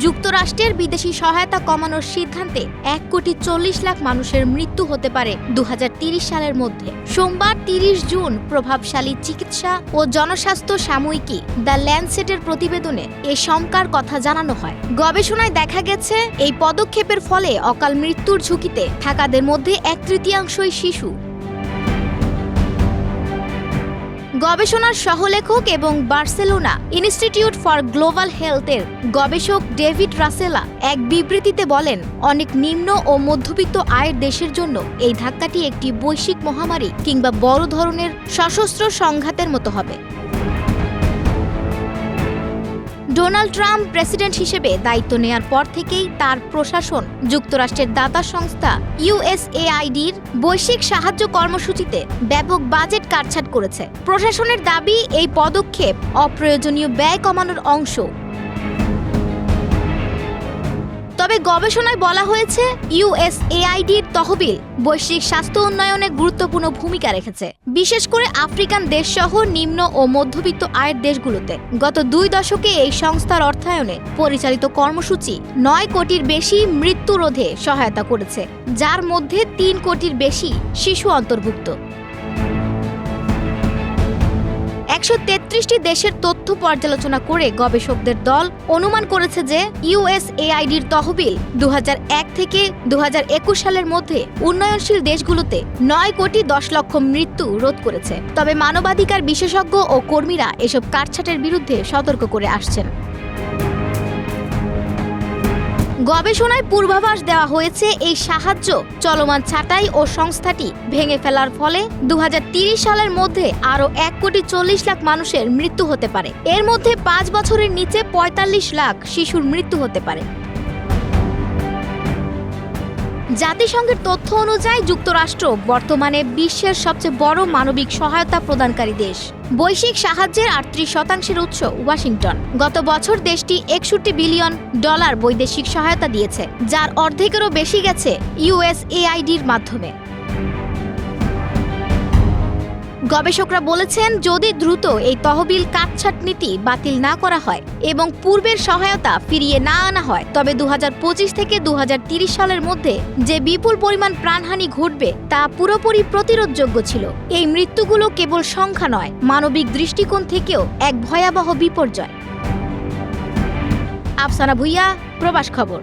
যুক্তরাষ্ট্রের বিদেশি সহায়তা কমানোর সিদ্ধান্তে এক কোটি চল্লিশ লাখ মানুষের মৃত্যু হতে পারে দু সালের মধ্যে। সোমবার তিরিশ জুন প্রভাবশালী চিকিৎসা ও জনস্বাস্থ্য সাময়িকী দ্য ল্যান্ডসেটের প্রতিবেদনে এ শঙ্কার কথা জানানো হয়। গবেষণায় দেখা গেছে, এই পদক্ষেপের ফলে অকাল মৃত্যুর ঝুঁকিতে থাকাদের মধ্যে এক তৃতীয়াংশই শিশু। গবেষণার সহলেখক এবং বার্সেলোনা ইনস্টিটিউট ফর গ্লোবাল হেলথের গবেষক ডেভিড রাসেলা এক বিবৃতিতে বলেন, অনেক নিম্ন ও মধ্যবিত্ত আয়ের দেশের জন্য এই ধাক্কাটি একটি বৈশ্বিক মহামারী কিংবা বড় ধরনের সশস্ত্র সংঘাতের মতো হবে। ডোনাল্ড ট্রাম্প প্রেসিডেন্ট হিসেবে দায়িত্ব নেয়ার পর থেকেই তার প্রশাসন, যুক্তরাষ্ট্রের দাতা সংস্থা ইউএসএআইডির বৈশ্বিক সাহায্য কর্মসূচিতে ব্যাপক বাজেট কাটছাট করেছে। প্রশাসনের দাবি, এই পদক্ষেপ অপ্রয়োজনীয় ব্যয় কমানোর অংশ তবে গবেষণায় বলা হয়েছে ইউএসএআইডির তহবিল বৈশ্বিক স্বাস্থ্য উন্নয়নে গুরুত্বপূর্ণ ভূমিকা রেখেছে। বিশেষ করে আফ্রিকান দেশসহ নিম্ন ও মধ্যবিত্ত আয়ের দেশগুলোতে। গত দুই দশকে এই সংস্থার অর্থায়নে পরিচালিত কর্মসূচি নয় কোটির বেশি মৃত্যু রোধে সহায়তা করেছে, যার মধ্যে তিন কোটির বেশি শিশু অন্তর্ভুক্ত। একশো তেত্রিশটি দেশের তথ্য পর্যালোচনা করে গবেষকদের দল অনুমান করেছে যে ইউএসএআইডির তহবিল দু হাজার এক থেকে দু হাজার একুশ সালের মধ্যে উন্নয়নশীল দেশগুলোতে নয় কোটি দশ লক্ষ মৃত্যু রোধ করেছে। তবে মানবাধিকার বিশেষজ্ঞ ও কর্মীরা এসব কাটছাটের বিরুদ্ধে সতর্ক করে আসছেন। গবেষণায় পূর্বাভাস দেওয়া হয়েছে এই সাহায্য চলমান ছাঁটাই ও সংস্থাটি ভেঙে ফেলার ফলে দু সালের মধ্যে আরও এক কোটি চল্লিশ লাখ মানুষের মৃত্যু হতে পারে। এর মধ্যে পাঁচ বছরের নিচে পঁয়তাল্লিশ লাখ শিশুর মৃত্যু হতে পারে। জাতিসংঘের তথ্য অনুযায়ী যুক্তরাষ্ট্র বর্তমানে বিশ্বের সবচেয়ে বড় মানবিক সহায়তা প্রদানকারী দেশ। বৈশ্বিক সাহায্যের আটত্রিশ শতাংশের উৎস ওয়াশিংটন। গত বছর দেশটি একষট্টি বিলিয়ন ডলার বৈদেশিক সহায়তা দিয়েছে, যার অর্ধেকেরও বেশি গেছে ইউএসএআইডির মাধ্যমে। গবেষকরা বলেছেন, যদি দ্রুত এই তহবিল কাটছাট নীতি বাতিল না করা হয় এবং পূর্বের সহায়তা ফিরিয়ে না আনা হয়, তবে দু হাজার পঁচিশ থেকে দু সালের মধ্যে যে বিপুল পরিমাণ প্রাণহানি ঘটবে তা পুরোপুরি প্রতিরোধযোগ্য ছিল। এই মৃত্যুগুলো কেবল সংখ্যা নয়, মানবিক দৃষ্টিকোণ থেকেও এক ভয়াবহ বিপর্যয়। আফসানা ভুইয়া, প্রবাস খবর।